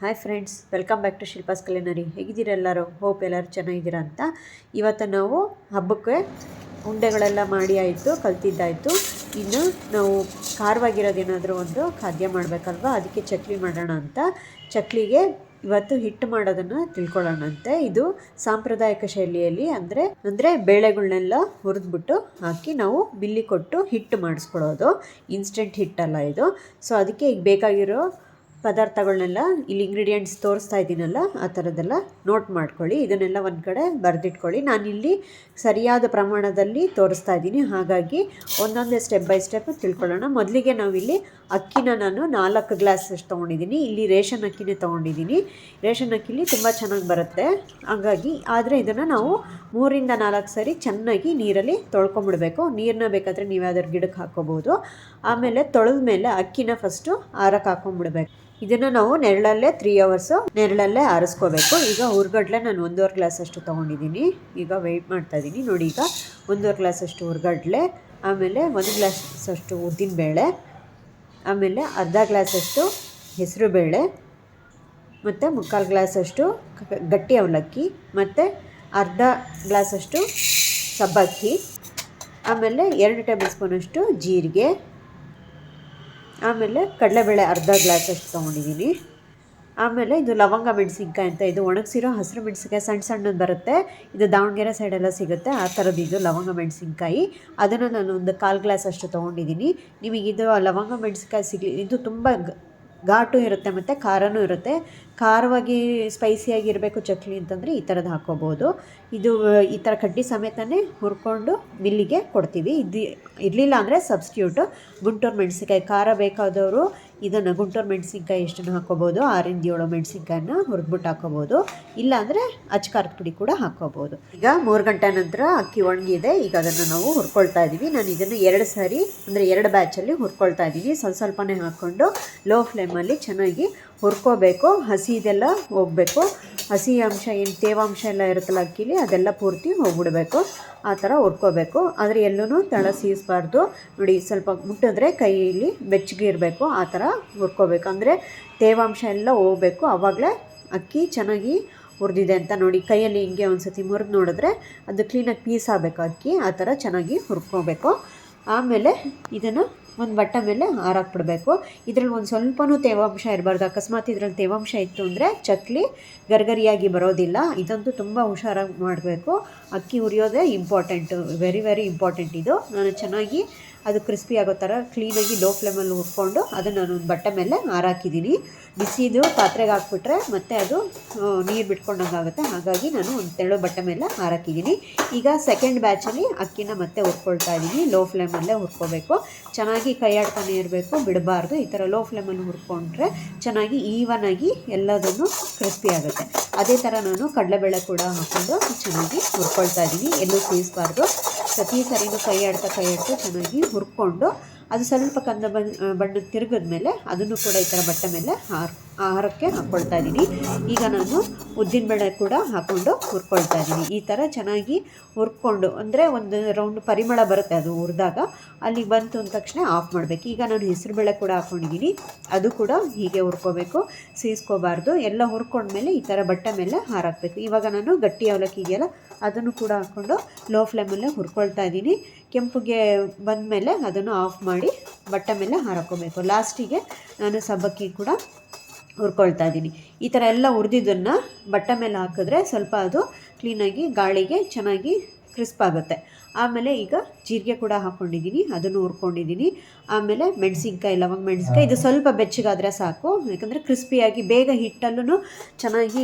Hi friends welcome back to Shilpa's culinary ಹೇಗಿದ್ದೀರಾ ಎಲ್ಲರೂ? Hope ಎಲ್ಲರೂ ಚೆನ್ನಾಗಿದ್ದೀರಾ ಅಂತ. ಇವತ್ತು ನಾವು ಹಬ್ಬಕ್ಕೆ ಉಂಡೆಗಳೆಲ್ಲ ಮಾಡಿ ಆಯಿತು, ಕಲ್ತಿದ್ದಾಯಿತು. ಇನ್ನು ನಾವು ಖಾರವಾಗಿರೋದೇನಾದರೂ ಒಂದು ಖಾದ್ಯ ಮಾಡಬೇಕಲ್ವಾ? ಅದಕ್ಕೆ ಚಕ್ಲಿ ಮಾಡೋಣ ಅಂತ. ಚಕ್ಲಿಗೆ ಇವತ್ತು ಹಿಟ್ಟು ಮಾಡೋದನ್ನು ತಿಳ್ಕೊಳ್ಳೋಣಂತೆ ಇದು ಸಾಂಪ್ರದಾಯಿಕ ಶೈಲಿಯಲ್ಲಿ ಅಂದರೆ ಅಂದರೆ ಬೇಳೆಗಳನ್ನೆಲ್ಲ ಹುರಿದ್ಬಿಟ್ಟು ಹಾಕಿ ನಾವು ಬಿಲ್ಲಿ ಕೊಟ್ಟು ಹಿಟ್ಟು ಮಾಡಿಸ್ಕೊಳ್ಳೋದು. ಇನ್ಸ್ಟೆಂಟ್ ಹಿಟ್ಟಲ್ಲ ಇದು. ಸೊ ಅದಕ್ಕೆ ಈಗ ಬೇಕಾಗಿರೋ ಪದಾರ್ಥಗಳನ್ನೆಲ್ಲ ಇಲ್ಲಿ ಇಂಗ್ರೀಡಿಯೆಂಟ್ಸ್ ತೋರಿಸ್ತಾ ಇದ್ದೀನಲ್ಲ, ಆ ಥರದ್ದೆಲ್ಲ ನೋಟ್ ಮಾಡ್ಕೊಳ್ಳಿ. ಇದನ್ನೆಲ್ಲ ಒಂದು ಕಡೆ ಬರೆದಿಟ್ಕೊಳ್ಳಿ. ನಾನಿಲ್ಲಿ ಸರಿಯಾದ ಪ್ರಮಾಣದಲ್ಲಿ ತೋರಿಸ್ತಾ ಇದ್ದೀನಿ. ಹಾಗಾಗಿ ಒಂದೊಂದೇ ಸ್ಟೆಪ್ ಬೈ ಸ್ಟೆಪ್ ತಿಳ್ಕೊಳ್ಳೋಣ. ಮೊದಲಿಗೆ ನಾವಿಲ್ಲಿ ಅಕ್ಕಿನ ನಾನು ನಾಲ್ಕು ಗ್ಲಾಸ್ ತೊಗೊಂಡಿದ್ದೀನಿ. ಇಲ್ಲಿ ರೇಷನ್ ಅಕ್ಕಿನೇ ತೊಗೊಂಡಿದ್ದೀನಿ. ರೇಷನ್ ಅಕ್ಕಿಲಿ ತುಂಬ ಚೆನ್ನಾಗಿ ಬರುತ್ತೆ. ಹಾಗಾಗಿ ಆದರೆ ಇದನ್ನು ನಾವು ಮೂರಿಂದ ನಾಲ್ಕು ಸರಿ ಚೆನ್ನಾಗಿ ನೀರಲ್ಲಿ ತೊಳ್ಕೊಂಬಿಡಬೇಕು. ನೀರನ್ನ ಬೇಕಾದರೆ ನೀವು ಯಾವ್ದಾದ್ರು ಗಿಡಕ್ಕೆ ಹಾಕ್ಕೋಬೋದು. ಆಮೇಲೆ ತೊಳೆದ ಮೇಲೆ ಅಕ್ಕಿನ ಫಸ್ಟು ಆರಕ್ಕೆ ಹಾಕೊಂಡ್ಬಿಡ್ಬೇಕು ಇದನ್ನು ನಾವು ನೆರಳಲ್ಲೇ ತ್ರೀ ಅವರ್ಸು ನೆರಳಲ್ಲೇ ಆರಿಸ್ಕೋಬೇಕು. ಈಗ ಹುರ್ಗಡ್ಲೆ ನಾನು ಒಂದೂವರೆ ಗ್ಲಾಸ್ ಅಷ್ಟು ತೊಗೊಂಡಿದ್ದೀನಿ. ಈಗ ವೆಯ್ಟ್ ಮಾಡ್ತಾ ಇದ್ದೀನಿ. ನೋಡಿ, ಈಗ ಒಂದೂವರೆ ಗ್ಲಾಸ್ ಅಷ್ಟು ಹುರ್ಗಡ್ಲೆ, ಆಮೇಲೆ ಒಂದು ಗ್ಲಾಸ್ ಅಷ್ಟು ಉದ್ದಿನಬೇಳೆ ಆಮೇಲೆ ಅರ್ಧ ಗ್ಲಾಸಷ್ಟು ಹೆಸರುಬೇಳೆ ಮತ್ತು ಮುಕ್ಕಾಲು ಗ್ಲಾಸಷ್ಟು ಗಟ್ಟಿ ಅವಲಕ್ಕಿ, ಮತ್ತು ಅರ್ಧ ಗ್ಲಾಸಷ್ಟು ಸಬ್ಬಕ್ಕಿ, ಆಮೇಲೆ ಎರಡು ಟೇಬಲ್ ಸ್ಪೂನಷ್ಟು ಜೀರಿಗೆ ಆಮೇಲೆ ಕಡಲೆಬೇಳೆ ಅರ್ಧ ಗ್ಲಾಸ್ ಅಷ್ಟು ತೊಗೊಂಡಿದ್ದೀನಿ. ಆಮೇಲೆ ಇದು ಲವಂಗ ಮೆಣಸಿನ್ಕಾಯಿ ಅಂತ ಇದು ಒಣಗಿಸಿರೋ ಹಸಿರು ಮೆಣಸಿನ್ಕಾಯಿ ಸಣ್ಣ ಸಣ್ಣದು ಬರುತ್ತೆ. ಇದು ದಾವಣಗೆರೆ ಸೈಡೆಲ್ಲ ಸಿಗುತ್ತೆ. ಆ ಥರದ್ದು ಇದು ಲವಂಗ ಮೆಣಸಿನ್ಕಾಯಿ. ಅದನ್ನು ನಾನು ಒಂದು ಕಾಲು ಗ್ಲಾಸ್ ಅಷ್ಟು ತೊಗೊಂಡಿದ್ದೀನಿ. ನಿಮಗಿದು ಲವಂಗ ಮೆಣಸಿನ್ಕಾಯಿ ಸಿಗಲಿ ಇದು ತುಂಬ ಘಾಟು ಇರುತ್ತೆ ಮತ್ತು ಖಾರನೂ ಇರುತ್ತೆ. ಖಾರವಾಗಿ ಸ್ಪೈಸಿಯಾಗಿರಬೇಕು ಚಕ್ಲಿ ಅಂತಂದರೆ ಈ ಥರದ್ದು ಹಾಕ್ಕೋಬೋದು ಇದು, ಈ ಥರ ಕಡ್ಡಿ ಸಮೇತನೇ ಹುರ್ಕೊಂಡು ಮಿಲ್ಲಿಗೆ ಕೊಡ್ತೀವಿ. ಇದು ಇರಲಿಲ್ಲ ಅಂದರೆ ಸಬ್ಸ್ಟ್ಯೂಟು ಗುಂಟೂರು ಮೆಣಸಿನ್ಕಾಯಿ ಖಾರ ಬೇಕಾದವರು ಇದನ್ನು ಗುಂಟೂರು ಮೆಣಸಿನ್ಕಾಯಿ ಎಷ್ಟನ್ನು ಹಾಕ್ಕೋಬೋದು ಆರಿಂದ ಏಳು ಮೆಣಸಿನ್ಕಾಯನ್ನ ಹುರಿದ್ಬಿಟ್ಟು ಹಾಕ್ಕೋಬೋದು ಇಲ್ಲಾಂದರೆ ಅಚ್ಕಾರದ ಪುಡಿ ಕೂಡ ಹಾಕ್ಕೋಬೋದು ಈಗ ಮೂರು ಗಂಟೆ ನಂತರ ಅಕ್ಕಿ ಒಣಗಿದೆ. ಈಗ ಅದನ್ನು ನಾವು ಹುರ್ಕೊಳ್ತಾ ಇದ್ದೀವಿ ನಾನು ಇದನ್ನು ಎರಡು ಸಾರಿ, ಅಂದರೆ ಎರಡು ಬ್ಯಾಚಲ್ಲಿ ಹುರ್ಕೊಳ್ತಾ ಇದ್ದೀವಿ ಸ್ವಲ್ಪ ಸ್ವಲ್ಪನೇ ಹಾಕ್ಕೊಂಡು ಲೋ ಫ್ಲೇಮಲ್ಲಿ ಚೆನ್ನಾಗಿ ಹುರ್ಕೋಬೇಕು ಹಸಿದೆಲ್ಲ ಹೋಗಬೇಕು. ಹಸಿ ಅಂಶ ಏನು ತೇವಾಂಶ ಎಲ್ಲ ಇರುತ್ತಲ್ಲ ಅಕ್ಕಿಲಿ, ಅದೆಲ್ಲ ಪೂರ್ತಿ ಹೋಗ್ಬಿಡಬೇಕು. ಆ ಥರ ಹುರ್ಕೋಬೇಕು. ಆದರೆ ಎಲ್ಲೂ ತಳ ಸೀಸ್ಬಾರ್ದು. ನೋಡಿ, ಸ್ವಲ್ಪ ಮುಟ್ಟಿದ್ರೆ ಕೈಯಲ್ಲಿ ಬೆಚ್ಚಗೆ ಇರಬೇಕು, ಆ ಥರ ಹುರ್ಕೋಬೇಕು. ಅಂದರೆ ತೇವಾಂಶ ಎಲ್ಲ ಹೋಗಬೇಕು. ಆವಾಗಲೇ ಅಕ್ಕಿ ಚೆನ್ನಾಗಿ ಹುರಿದಿದೆ ಅಂತ ನೋಡಿ, ಕೈಯಲ್ಲಿ ಹಿಂಗೆ ಒಂದು ಸತಿ ಮುರಿದು ನೋಡಿದ್ರೆ ಅದು ಕ್ಲೀನಾಗಿ ಪೀಸ್ ಆಗಬೇಕು ಅಕ್ಕಿ, ಆ ಥರ ಚೆನ್ನಾಗಿ ಹುರ್ಕೋಬೇಕು. ಆಮೇಲೆ ಇದನ್ನು ಒಂದು ಬಟ್ಟೆ ಮೇಲೆ ಹಾರಾಕ್ಬಿಡಬೇಕು ಇದ್ರಲ್ಲಿ ಒಂದು ಸ್ವಲ್ಪನೂ ತೇವಾಂಶ ಇರಬಾರ್ದು. ಅಕಸ್ಮಾತ್ ಇದ್ರಲ್ಲಿ ತೇವಾಂಶ ಇತ್ತು ಅಂದರೆ ಚಕ್ಲಿ ಗರ್ಗರಿಯಾಗಿ ಬರೋದಿಲ್ಲ. ಇದಂತೂ ತುಂಬ ಹುಷಾರಾಗಿ ಮಾಡಬೇಕು. ಅಕ್ಕಿ ಉರಿಯೋದೇ ಇಂಪಾರ್ಟೆಂಟು ವೆರಿ ವೆರಿ ಇಂಪಾರ್ಟೆಂಟ್ ಇದು. ನಾನು ಚೆನ್ನಾಗಿ ಅದು ಕ್ರಿಸ್ಪಿ ಆಗೋ ಥರ ಕ್ಲೀನಾಗಿ ಲೋ ಫ್ಲೇಮಲ್ಲಿ ಹುರ್ಕೊಂಡು ಅದನ್ನು ನಾನು ಒಂದು ಬಟ್ಟೆ ಮೇಲೆ ಹಾರಾಕಿದ್ದೀನಿ. ಬಿಸಿದು ಪಾತ್ರೆಗೆ ಹಾಕ್ಬಿಟ್ರೆ ಮತ್ತೆ ಅದು ನೀರು ಬಿಟ್ಕೊಂಡಂಗೆ ಆಗುತ್ತೆ. ಹಾಗಾಗಿ ನಾನು ಒಂದು ತೆಳು ಬಟ್ಟೆ ಮೇಲೆ ಹಾರಾಕಿದ್ದೀನಿ. ಈಗ ಸೆಕೆಂಡ್ ಬ್ಯಾಚಲ್ಲಿ ಅಕ್ಕಿನ ಮತ್ತೆ ಹುರ್ಕೊಳ್ತಾ ಇದ್ದೀನಿ. ಲೋ ಫ್ಲೇಮಲ್ಲೇ ಹುರ್ಕೋಬೇಕು. ಚೆನ್ನಾಗಿ ಕೈ ಆಡ್ತಾನೆ ಇರಬೇಕು, ಬಿಡಬಾರ್ದು. ಈ ಥರ ಲೋ ಫ್ಲೇಮಲ್ಲಿ ಹುರ್ಕೊಂಡ್ರೆ ಚೆನ್ನಾಗಿ ಈವನಾಗಿ ಎಲ್ಲದನ್ನು ಕ್ರಿಸ್ಪಿ ಆಗುತ್ತೆ. ಅದೇ ಥರ ನಾನು ಕಡಲೆಬೇಳೆ ಕೂಡ ಹಾಕ್ಕೊಂಡು ಚೆನ್ನಾಗಿ ಹುರ್ಕೊಳ್ತಾ ಇದ್ದೀನಿ. ಎಲ್ಲೂ ಸೇರಿಸಬಾರ್ದು ಪ್ರತಿ ಸರಿನೂ ಕೈ ಆಡ್ತಾ ಕೈ ಆಡ್ತಾ ಚೆನ್ನಾಗಿ ಹುರ್ಕೊಂಡು ಅದು ಸ್ವಲ್ಪ ಕಂದ ಬಣ್ಣ ತಿರುಗಿದ ಮೇಲೆ ಅದನ್ನು ಕೂಡ ಈ ಥರ ಬಟ್ಟೆ ಮೇಲೆ ಹಾರ್ ಆಹಾರಕ್ಕೆ ಹಾಕ್ಕೊಳ್ತಾ ಇದ್ದೀನಿ. ಈಗ ನಾನು ಉದ್ದಿನಬೇಳೆ ಕೂಡ ಹಾಕ್ಕೊಂಡು ಹುರ್ಕೊಳ್ತಾ ಇದ್ದೀನಿ. ಈ ಥರ ಚೆನ್ನಾಗಿ ಹುರ್ಕೊಂಡು, ಅಂದರೆ ಒಂದು ರೌಂಡ್ ಪರಿಮಳ ಬರುತ್ತೆ ಅದು ಹುರಿದಾಗ ಅಲ್ಲಿಗೆ ಬಂತು ಅಂದ ತಕ್ಷಣ ಆಫ್ ಮಾಡಬೇಕು. ಈಗ ನಾನು ಹೆಸರುಬೇಳೆ ಕೂಡ ಹಾಕ್ಕೊಂಡಿದ್ದೀನಿ ಅದು ಕೂಡ ಹೀಗೆ ಹುರ್ಕೋಬೇಕು. ಸೀಸ್ಕೋಬಾರ್ದು. ಎಲ್ಲ ಹುರ್ಕೊಂಡ್ಮೇಲೆ ಈ ಥರ ಬಟ್ಟೆ ಮೇಲೆ ಹಾರಾಕಬೇಕು. ಇವಾಗ ನಾನು ಗಟ್ಟಿ ಅವಲಕ್ಕಿ ಇದೆಯಲ್ಲ ಅದನ್ನು ಕೂಡ ಹಾಕ್ಕೊಂಡು ಲೋ ಫ್ಲೇಮಲ್ಲೇ ಹುರ್ಕೊಳ್ತಾ ಇದ್ದೀನಿ. ಕೆಂಪುಗೆ ಬಂದಮೇಲೆ ಅದನ್ನು ಆಫ್ ಮಾಡಿ ಬಟ್ಟೆ ಮೇಲೆ ಹಾರಾಕೋಬೇಕು ಲಾಸ್ಟಿಗೆ ನಾನು ಸಬ್ಬಕ್ಕಿ ಕೂಡ ಹುರ್ಕೊಳ್ತಾ ಇದ್ದೀನಿ. ಈ ಥರ ಎಲ್ಲ ಹುರಿದಿದ್ದನ್ನು ಬಟ್ಟೆ ಮೇಲೆ ಹಾಕಿದ್ರೆ ಸ್ವಲ್ಪ ಅದು ಕ್ಲೀನಾಗಿ ಗಾಳಿಗೆ ಚೆನ್ನಾಗಿ ಕ್ರಿಸ್ಪ್ ಆಗುತ್ತೆ. ಆಮೇಲೆ ಈಗ ಜೀರಿಗೆ ಕೂಡ ಹಾಕ್ಕೊಂಡಿದ್ದೀನಿ ಅದನ್ನು ಹುರ್ಕೊಂಡಿದ್ದೀನಿ. ಆಮೇಲೆ ಮೆಣಸಿನ್ಕಾಯಿ, ಲವಂಗ ಮೆಣಸಿನ್ಕಾಯಿ, ಇದು ಸ್ವಲ್ಪ ಬೆಚ್ಚಗಾದರೆ ಸಾಕು. ಯಾಕಂದರೆ ಕ್ರಿಸ್ಪಿಯಾಗಿ ಬೇಗ ಹಿಟ್ಟಲ್ಲೂ ಚೆನ್ನಾಗಿ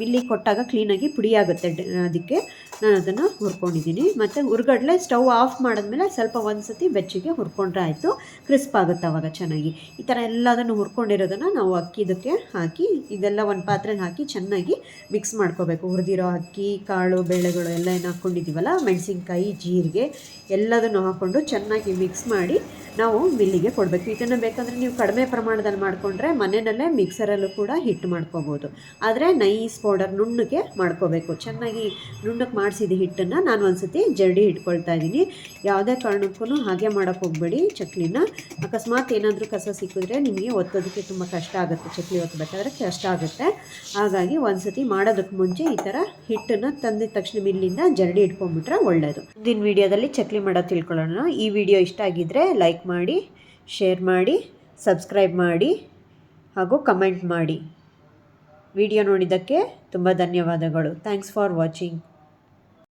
ಮಿಲ್ಲಿ ಕೊಟ್ಟಾಗ ಕ್ಲೀನಾಗಿ ಪುಡಿ ಆಗುತ್ತೆ ಅದಕ್ಕೆ ನಾನು ಅದನ್ನು ಹುರ್ಕೊಂಡಿದ್ದೀನಿ. ಮತ್ತು ಹುರ್ಗಡ್ಲೆ ಸ್ಟವ್ ಆಫ್ ಮಾಡಿದ್ಮೇಲೆ ಸ್ವಲ್ಪ ಒಂದು ಸತಿ ಬೆಚ್ಚಗೆ ಹುರ್ಕೊಂಡ್ರೆ ಆಯಿತು ಕ್ರಿಸ್ಪ್ ಆಗುತ್ತೆ ಆವಾಗ ಚೆನ್ನಾಗಿ. ಈ ಥರ ಎಲ್ಲದನ್ನು ಹುರ್ಕೊಂಡಿರೋದನ್ನು ನಾವು ಅಕ್ಕಿದಕ್ಕೆ ಹಾಕಿ, ಇದೆಲ್ಲ ಒಂದು ಪಾತ್ರೆಗೆ ಹಾಕಿ ಚೆನ್ನಾಗಿ ಮಿಕ್ಸ್ ಮಾಡ್ಕೋಬೇಕು. ಹುರಿದಿರೋ ಅಕ್ಕಿ, ಕಾಳು, ಬೇಳೆಗಳು ಎಲ್ಲ ಏನು ಹಾಕ್ಕೊಂಡಿದ್ದೀವಲ್ಲ ಮೆಣಸಿನ್ಕಾಯಿ ಜೀರಿಗೆ ಎಲ್ಲದನ್ನು ಹಾಕ್ಕೊಂಡು ಚೆನ್ನಾಗಿ ಮಿಕ್ಸ್ ಮಾಡಿ ನಾವು ಮಿಲ್ಲಿಗೆ ಕೊಡಬೇಕು. ಇದನ್ನು ಬೇಕಂದರೆ ನೀವು ಕಡಿಮೆ ಪ್ರಮಾಣದಲ್ಲಿ ಮಾಡಿಕೊಂಡ್ರೆ ಮನೆಯಲ್ಲೇ ಮಿಕ್ಸರಲ್ಲೂ ಕೂಡ ಹಿಟ್ಟು ಮಾಡ್ಕೋಬೋದು. ಆದರೆ ನೈಸ್ ಪೌಡರ್ ನುಣ್ಣಗೆ ಮಾಡ್ಕೋಬೇಕು. ಚೆನ್ನಾಗಿ ನುಣ್ಣಕ್ಕೆ ಮಾಡಿಸಿದ ಹಿಟ್ಟನ್ನು ನಾನು ಒಂದ್ಸತಿ ಜರಡಿ ಇಟ್ಕೊಳ್ತಾ ಇದ್ದೀನಿ. ಯಾವುದೇ ಕಾರಣಕ್ಕೂ ಹಾಗೆ ಮಾಡೋಕ್ಕೆ ಹೋಗಬೇಡಿ. ಚಕ್ಲಿನ ಅಕಸ್ಮಾತ್ ಏನಾದರೂ ಕಸ ಸಿಕ್ಕಿದ್ರೆ ನಿಮಗೆ ಒತ್ತೋದಕ್ಕೆ ತುಂಬ ಕಷ್ಟ ಆಗುತ್ತೆ. ಚಕ್ಲಿ ಒತ್ತಬೇಕಾದ್ರೆ ಕಷ್ಟ ಆಗುತ್ತೆ. ಹಾಗಾಗಿ ಒಂದ್ಸತಿ ಮಾಡೋದಕ್ಕೆ ಮುಂಚೆ ಈ ಥರ ಹಿಟ್ಟನ್ನು ತಂದಿದ ತಕ್ಷಣ ಮಿಲ್ಲಿಂದ ಜರಡಿ ಇಟ್ಕೊಂಡ್ಬಿಟ್ರೆ ಒಳ್ಳೆಯದು ಮುಂದಿನ ವಿಡಿಯೋದಲ್ಲಿ ಚಕ್ಲಿ ಮಾಡೋದು ತಿಳ್ಕೊಳ್ಳೋಣ. ಈ ವಿಡಿಯೋ ಇಷ್ಟ ಆಗಿದ್ದರೆ ಲೈಕ್ ಮಾಡಿ ಶೇರ್ ಮಾಡಿ ಸಬ್ಸ್ಕ್ರೈಬ್ ಮಾಡಿ, ಹಾಗೂ ಕಮೆಂಟ್ ಮಾಡಿ. ವಿಡಿಯೋ ನೋಡಿದ್ದಕ್ಕೆ ತುಂಬ ಧನ್ಯವಾದಗಳು. Thanks for watching